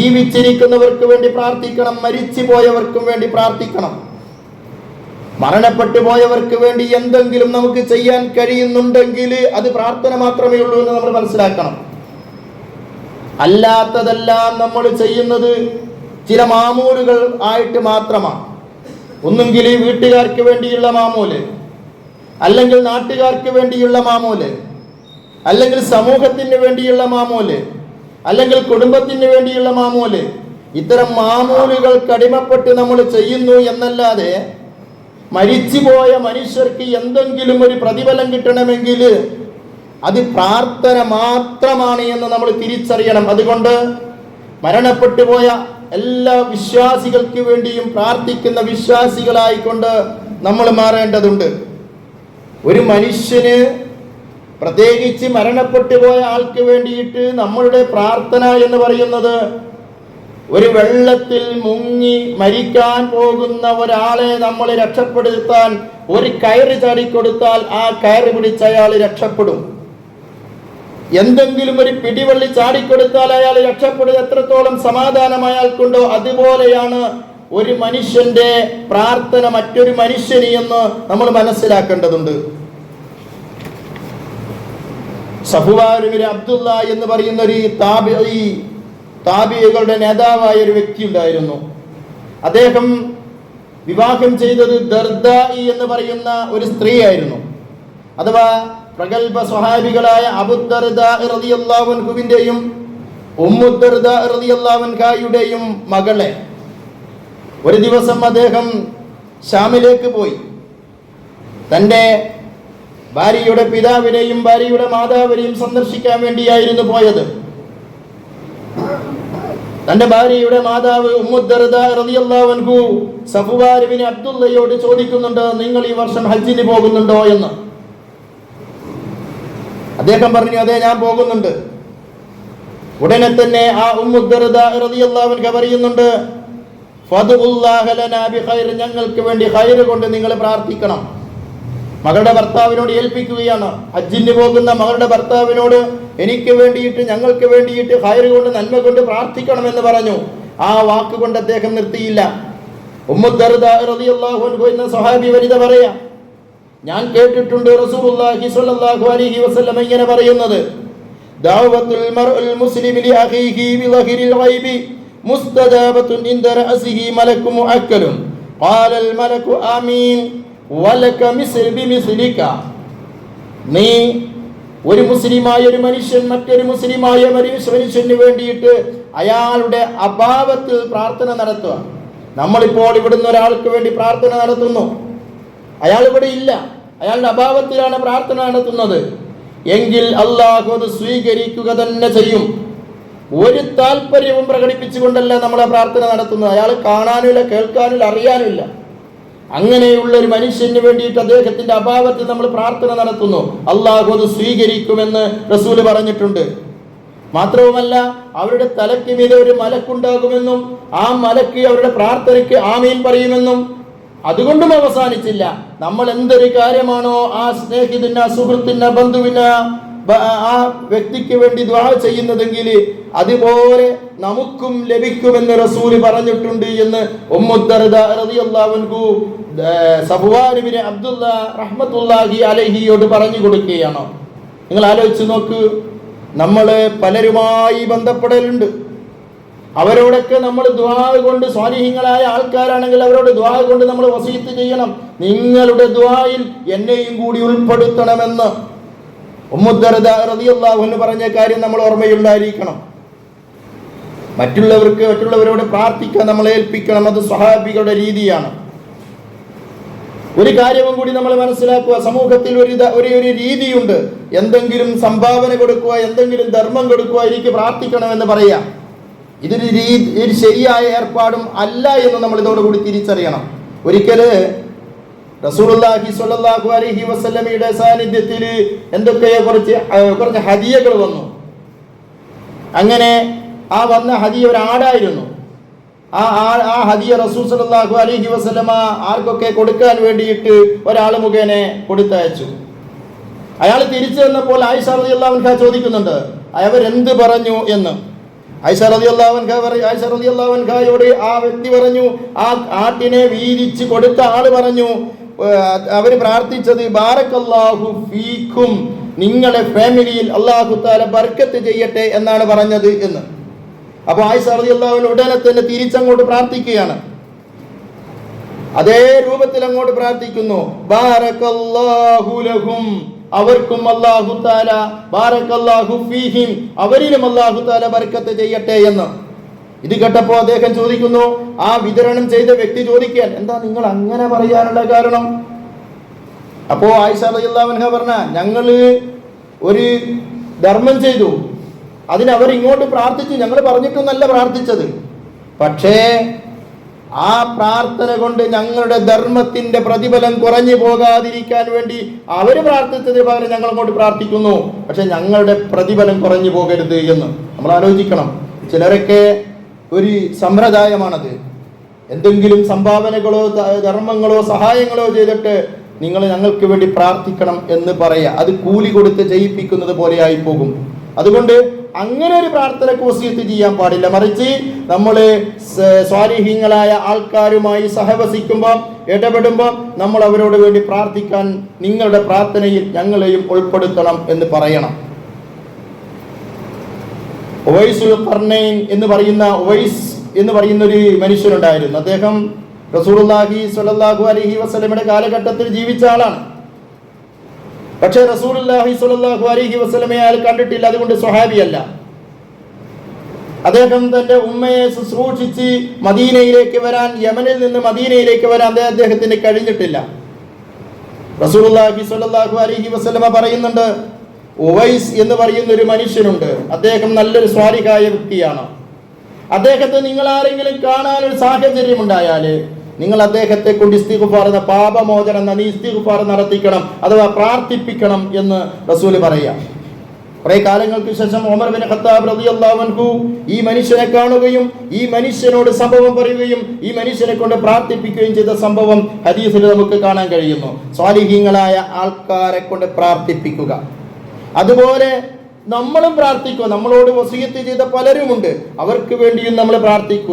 ജീവിച്ചിരിക്കുന്നവർക്ക് വേണ്ടി പ്രാർത്ഥിക്കണം മരിച്ചു പോയവർക്കും വേണ്ടി പ്രാർത്ഥിക്കണം. മരണപ്പെട്ടു പോയവർക്ക് വേണ്ടി എന്തെങ്കിലും നമുക്ക് ചെയ്യാൻ കഴിയുന്നുണ്ടെങ്കിൽ അത് പ്രാർത്ഥന മാത്രമേ ഉള്ളൂ എന്ന് നമ്മൾ മനസ്സിലാക്കണം. അല്ലാത്തതെല്ലാം നമ്മൾ ചെയ്യുന്നത് ചില മാമൂലുകൾ ആയിട്ട് മാത്രമാണ്. ഒന്നുകിൽ വീട്ടുകാർക്ക് വേണ്ടിയുള്ള മാമൂൽ അല്ലെങ്കിൽ നാട്ടുകാർക്ക് വേണ്ടിയുള്ള മാമൂൽ അല്ലെങ്കിൽ സമൂഹത്തിന് വേണ്ടിയുള്ള മാമൂൽ അല്ലെങ്കിൽ കുടുംബത്തിന് വേണ്ടിയുള്ള മാമൂൽ. ഇത്തരം മാമൂലുകൾ കടിമപ്പെട്ട് നമ്മൾ ചെയ്യുന്നു എന്നല്ലാതെ മരിച്ചുപോയ മനുഷ്യർക്ക് എന്തെങ്കിലും ഒരു പ്രതിഫലം കിട്ടണമെങ്കിൽ അത് പ്രാർത്ഥന മാത്രമാണ് എന്ന് നമ്മൾ തിരിച്ചറിയണം. അതുകൊണ്ട് മരണപ്പെട്ടു പോയ എല്ലാ വിശ്വാസികൾക്ക് വേണ്ടിയും പ്രാർത്ഥിക്കുന്ന വിശ്വാസികളായിക്കൊണ്ട് നമ്മൾ മാറേണ്ടതുണ്ട്. ഒരു മനുഷ്യന് പ്രത്യേകിച്ച് മരണപ്പെട്ടു പോയ ആൾക്ക് വേണ്ടിയിട്ട് നമ്മളുടെ പ്രാർത്ഥന എന്ന് പറയുന്നത് ഒരു വെള്ളത്തിൽ മുങ്ങി മരിക്കാൻ പോകുന്ന ഒരാളെ നമ്മൾ രക്ഷപ്പെടുത്താൻ ഒരു കയറ് ചാടിക്കൊടുത്താൽ ആ കയറ് പിടിച്ച അയാൾ രക്ഷപ്പെടും. എന്തെങ്കിലും ഒരു പിടിവള്ളി ചാടിക്കൊടുത്താൽ അയാൾ രക്ഷപ്പെടുക എത്രത്തോളം സമാധാനം അയാൾക്കുണ്ടോ അതുപോലെയാണ് ഒരു മനുഷ്യന്റെ പ്രാർത്ഥന മറ്റൊരു മനുഷ്യന് എന്ന് നമ്മൾ മനസ്സിലാക്കേണ്ടതുണ്ട്. സഫുവാരുവിന് അബ്ദുള്ള എന്ന് പറയുന്ന ഒരു താബി താബികളുടെ നേതാവായ ഒരു വ്യക്തി ഉണ്ടായിരുന്നു. അദ്ദേഹം വിവാഹം ചെയ്തത് ദർദായി എന്ന് പറയുന്ന ഒരു സ്ത്രീ ആയിരുന്നു അഥവാ പ്രഗത്ഭ സ്വഹാബികളായ അബുദർദാഹുവിന്റെയും ഉമ്മുദർദാഹുയുടെയും മകളെ ഒരു ദിവസം അദ്ദേഹം ഷാമിലേക്ക് പോയി. തന്റെ ഭാര്യയുടെ പിതാവിനെയും ഭാര്യയുടെ മാതാവിനെയും സന്ദർശിക്കാൻ വേണ്ടിയായിരുന്നു പോയത്. തന്റെ ഭാര്യയുടെ മാതാവ് ഉമ്മുദ്ദർദു അബ്ദുള്ളയോട് ചോദിക്കുന്നുണ്ട് നിങ്ങൾ ഈ വർഷം ഹജ്ജിന് പോകുന്നുണ്ടോ? എന്ന്. അദ്ദേഹം പറഞ്ഞു അതെ ഞാൻ പോകുന്നുണ്ട്. ഉടനെ തന്നെ ആ ഉമ്മുദ്ദർദാഹുൻക പറയുന്നുണ്ട് ഞങ്ങൾക്ക് വേണ്ടി ഹൈര് കൊണ്ട് നിങ്ങൾ പ്രാർത്ഥിക്കണം. മകളുടെ ഭർത്താവിനോട് ഏൽപ്പിക്കുകയാണ്. ഹജ്ജിന് പോകുന്ന മകളുടെ ഭർത്താവിനോട് എനിക്ക് വേണ്ടിയിട്ട് ഞങ്ങൾക്ക് വേണ്ടിയിട്ട് ഹയർ കൊണ്ട് നന്മ കൊണ്ട് പ്രാർത്ഥിക്കണമെന്ന് പറഞ്ഞു. ആ വാക്ക് കൊണ്ട് അദ്ദേഹം നിർത്തിയില്ല. എന്ന സഹാബി വനിത പറയാ ഞാൻ കേട്ടിട്ടുണ്ട് റസൂലുള്ളാഹി സ്വല്ലല്ലാഹു അലൈഹി വസല്ലം ഇങ്ങനെ പറയുന്നത്. ദഅവത്തുൽ മർഉൽ മുസ്ലിമി ലി അഖീഹി ഗൈബി മുസ്തജാബത്തുൻ ഇൻദ റഅസിഹി മലക്കു മുഅക്കലുൻ ഖാല മലക്കു ആമീൻ. നീ ഒരു മുസ്ലിമായ ഒരു മനുഷ്യൻ മറ്റൊരു മുസ്ലിമായ മനുഷ്യ- മനുഷ്യന് വേണ്ടിയിട്ട് അയാളുടെ അഭാവത്തിൽ പ്രാർത്ഥന നടത്തുക. നമ്മളിപ്പോൾ ഇവിടുന്ന് ഒരാൾക്ക് വേണ്ടി പ്രാർത്ഥന നടത്തുന്നു. അയാൾ ഇവിടെ ഇല്ല. അയാളുടെ അഭാവത്തിലാണ് പ്രാർത്ഥന നടത്തുന്നത്. എങ്കിൽ അള്ളാഹു അത് സ്വീകരിക്കുക തന്നെ ചെയ്യും. ഒരു താല്പര്യവും പ്രകടിപ്പിച്ചുകൊണ്ടല്ല നമ്മളെ പ്രാർത്ഥന നടത്തുന്നത്. അയാൾ കാണാനുമില്ല കേൾക്കാനുമില്ല അറിയാനുമില്ല. അങ്ങനെയുള്ള ഒരു മനുഷ്യന് വേണ്ടിയിട്ട് അദ്ദേഹത്തിന്റെ അഭാവത്തിൽ നമ്മൾ പ്രാർത്ഥന നടത്തുന്നു. അള്ളാഹു അത് സ്വീകരിക്കുമെന്ന് റസൂൽ പറഞ്ഞിട്ടുണ്ട്. മാത്രവുമല്ല അവരുടെ തലയ്ക്ക് മീതെ ഒരു മലക്കുണ്ടാകുമെന്നും ആ മലക്ക് അവരുടെ പ്രാർത്ഥനയ്ക്ക് ആമീൻ പറയുമെന്നും അതുകൊണ്ടും അവസാനിച്ചില്ല. നമ്മൾ എന്തൊരു കാര്യമാണോ ആ സ്നേഹിതന് സുഹൃത്തിന്റെ സുഹൃത്തിന് ബന്ധുവിന് ആ വ്യക്തിക്ക് വേണ്ടി ദ്വാ ചെയ്യുന്നതെങ്കിൽ അതുപോലെ നമുക്കും ലഭിക്കുമെന്ന് റസൂൽ പറഞ്ഞിട്ടുണ്ട് എന്ന് അബ്ദുള്ള റഹ്മത്തുല്ലാഹി പറഞ്ഞു കൊടുക്കുകയാണോ. നിങ്ങൾ ആലോചിച്ച് നോക്ക് നമ്മൾ പലരുമായി ബന്ധപ്പെടലുണ്ട്. അവരോടൊക്കെ നമ്മൾ ദ്വാ കൊണ്ട് സ്വാധീനങ്ങളായ ആൾക്കാരാണെങ്കിൽ അവരോട് ദ്വാ കൊണ്ട് നമ്മൾ വസീത്ത് ചെയ്യണം. നിങ്ങളുടെ ദ്വായിൽ എന്നെയും കൂടി ഉൾപ്പെടുത്തണമെന്ന് ഉമ്മുദ്ദർദാഹുന്ന് പറഞ്ഞ കാര്യം നമ്മൾ ഓർമ്മയുണ്ടായിരിക്കണം. മറ്റുള്ളവർക്ക് മറ്റുള്ളവരോട് പ്രാർത്ഥിക്കാൻ നമ്മളെ ഏൽപ്പിക്കണം. അത് സ്വഹാബികളുടെ രീതിയാണ്. ഒരു കാര്യവും കൂടി നമ്മൾ മനസ്സിലാക്കുക. സമൂഹത്തിൽ ഒരു ഒരു ഒരു രീതിയുണ്ട്. എന്തെങ്കിലും സംഭാവന കൊടുക്കുക എന്തെങ്കിലും ധർമ്മം കൊടുക്കുക എനിക്ക് പ്രാർത്ഥിക്കണമെന്ന് പറയാം. ഇതൊരു രീതി ഒരു ശരിയായ ഏർപ്പാടും അല്ല എന്ന് നമ്മൾ ഇതോടുകൂടി തിരിച്ചറിയണം. ഒരിക്കൽ റസൂലുള്ളാഹി സ്വല്ലല്ലാഹു അലൈഹി വസല്ലമയുടെ സാന്നിധ്യത്തിൽ എന്തൊക്കെയോ കുറച്ച് കുറച്ച് ഹദിയകൾ വന്നു. അങ്ങനെ ആ വന്ന ഹദിയ ഒരു ആടായിരുന്നു. ആ ആ- ഹദിയ റസൂൽ സല്ലല്ലാഹു അലൈഹി വസല്ലമ ആർക്കൊക്കെ കൊടുക്കാൻ വേണ്ടിയിട്ട് ഒരാൾ മുഖേന കൊടുത്തയച്ചു. അയാൾ തിരിച്ചു വന്നപ്പോൾ ആയിഷ റളിയല്ലാഹു അൻഹ ചോദിക്കുന്നുണ്ട് അവരെന്ത് പറഞ്ഞു എന്ന്? ആയിഷ റളിയല്ലാഹു അൻഹ പറ- ആയിഷ റളിയല്ലാഹു അൻഹയോട് ആ വ്യക്തി പറഞ്ഞു ആ ആട്ടിനെ വീതിച്ച് കൊടുത്ത ആൾ പറഞ്ഞു അവർ പ്രാർത്ഥിച്ചത് ബാറക്കല്ലാഹു ഫീഖും നിങ്ങളെ ഫാമിലിയിൽ അള്ളാഹു താല ബർക്കത്ത് ചെയ്യട്ടെ എന്നാണ് പറഞ്ഞത് എന്ന്. അപ്പോൾ ആയിഷ റളിയല്ലാഹു അള്ളാഹുവിന് ഉടനെ തന്നെ തിരിച്ചങ്ങോട്ട് പ്രാർത്ഥിക്കുകയാണ്. അതേ രൂപത്തിൽ അങ്ങോട്ട് പ്രാർത്ഥിക്കുന്നു. ബാറക്കല്ലാഹു ലഹും അവർക്കും അള്ളാഹു താല ബാറക്കല്ലാഹു ഫീഹിം അവരിലും അല്ലാഹു താല ബർക്കത്ത് ചെയ്യട്ടെ എന്ന്. ഇത് കേട്ടപ്പോൾ അദ്ദേഹം ചോദിക്കുന്നു ആ വിതരണം ചെയ്ത വ്യക്തി ചോദിക്കാൻ എന്താ നിങ്ങൾ അങ്ങനെ പറയാനുള്ള കാരണം? അപ്പോ ആയിഷ പറഞ്ഞ ഞങ്ങൾ ഒരു ധർമ്മം ചെയ്തു. അതിന് അവർ ഇങ്ങോട്ട് പ്രാർത്ഥിച്ചു. ഞങ്ങൾ പറഞ്ഞിട്ടൊന്നല്ല പ്രാർത്ഥിച്ചത്. പക്ഷേ ആ പ്രാർത്ഥന കൊണ്ട് ഞങ്ങളുടെ ധർമ്മത്തിന്റെ പ്രതിഫലം കുറഞ്ഞു പോകാതിരിക്കാൻ വേണ്ടി അവർ പ്രാർത്ഥിച്ചതിന് പകരം ഞങ്ങൾ അങ്ങോട്ട് പ്രാർത്ഥിക്കുന്നു. പക്ഷെ ഞങ്ങളുടെ പ്രതിഫലം കുറഞ്ഞു പോകരുത് എന്ന് നമ്മൾ ആലോചിക്കണം. ചിലരൊക്കെ ഒരു സമ്പ്രദായമാണത്. എന്തെങ്കിലും സംഭാവനകളോ ധർമ്മങ്ങളോ സഹായങ്ങളോ ചെയ്തിട്ട് നിങ്ങൾ ഞങ്ങൾക്ക് വേണ്ടി പ്രാർത്ഥിക്കണം എന്ന് പറയുക അത് കൂലി കൊടുത്ത് ചെയ്യിപ്പിക്കുന്നത് പോലെയായി പോകും അതുകൊണ്ട് അങ്ങനെ ഒരു പ്രാർത്ഥന വസീയത്ത് ചെയ്യാൻ പാടില്ല. മറിച്ച് നമ്മൾ സ്വാരീഹ്യങ്ങളായ ആൾക്കാരുമായി സഹവസിക്കുമ്പോൾ ഇടപെടുമ്പോൾ നമ്മൾ അവരോട് വേണ്ടി പ്രാർത്ഥിക്കാൻ നിങ്ങളുടെ പ്രാർത്ഥനയിൽ ഞങ്ങളെയും ഉൾപ്പെടുത്തണം എന്ന് പറയണം. ഉവൈസുൽ ഖർനൈൻ എന്ന് പറയുന്ന ഒവൈസ് എന്ന് പറയുന്ന ഒരു മനുഷ്യനുണ്ടായിരുന്നു. അദ്ദേഹം റസൂലുള്ളാഹി സ്വല്ലല്ലാഹു അലൈഹി വസല്ലമയുടെ കാലഘട്ടത്തിൽ ജീവിച്ച ആളാണ്. പക്ഷേ റസൂലുള്ളാഹി സ്വല്ലല്ലാഹു അലൈഹി വസല്ലമയെ അയാൾ കണ്ടിട്ടില്ല അതുകൊണ്ട് സ്വഹാബിയല്ല. അദ്ദേഹം തന്റെ ഉമ്മയെ ശുശ്രൂഷിച്ച് മദീനയിലേക്ക് വരാൻ യമനിൽ നിന്ന് മദീനയിലേക്ക് വരാൻ അദ്ദേഹ- അദ്ദേഹത്തിന് കഴിഞ്ഞിട്ടില്ല. റസൂലുള്ളാഹി സ്വല്ലല്ലാഹു അലൈഹി വസല്ലമ പറയുന്നുണ്ട് ഉവൈസ് എന്ന് പറയുന്ന ഒരു മനുഷ്യനുണ്ട്. അദ്ദേഹം നല്ലൊരു സ്വാരികായ വ്യക്തിയാണ്. അദ്ദേഹത്തെ നിങ്ങൾ ആരെങ്കിലും കാണാൻ ഒരു സാഹചര്യം ഉണ്ടായാൽ നിങ്ങൾ അദ്ദേഹത്തെ കൊണ്ട് ഇസ്തിഗ്ഫാർ എന്ന പാപമോചനം നന്ദി ഇസ്തിഗ്ഫാർ നടത്തിക്കണം അഥവാ പ്രാർത്ഥിപ്പിക്കണം എന്ന് റസൂൽ പറയാം. കുറെ കാലങ്ങൾക്ക് ശേഷം ഒമർ ബിൻ ഖത്താബ് റളിയല്ലാഹു ഈ മനുഷ്യനെ കാണുകയും ഈ മനുഷ്യനോട് സംഭവം പറയുകയും ഈ മനുഷ്യനെ കൊണ്ട് പ്രാർത്ഥിപ്പിക്കുകയും ചെയ്ത സംഭവം ഹദീസിൽ നമുക്ക് കാണാൻ കഴിയുന്നു. സ്വാലിഹീങ്ങളായ ആൾക്കാരെ കൊണ്ട് പ്രാർത്ഥിപ്പിക്കുക. അതുപോലെ നമ്മളും പ്രാർത്ഥിക്കുക. നമ്മളോട് വസീയത്ത് ചെയ്ത പലരുമുണ്ട്. അവർക്ക് വേണ്ടിയും നമ്മൾ പ്രാർത്ഥിക്കുക.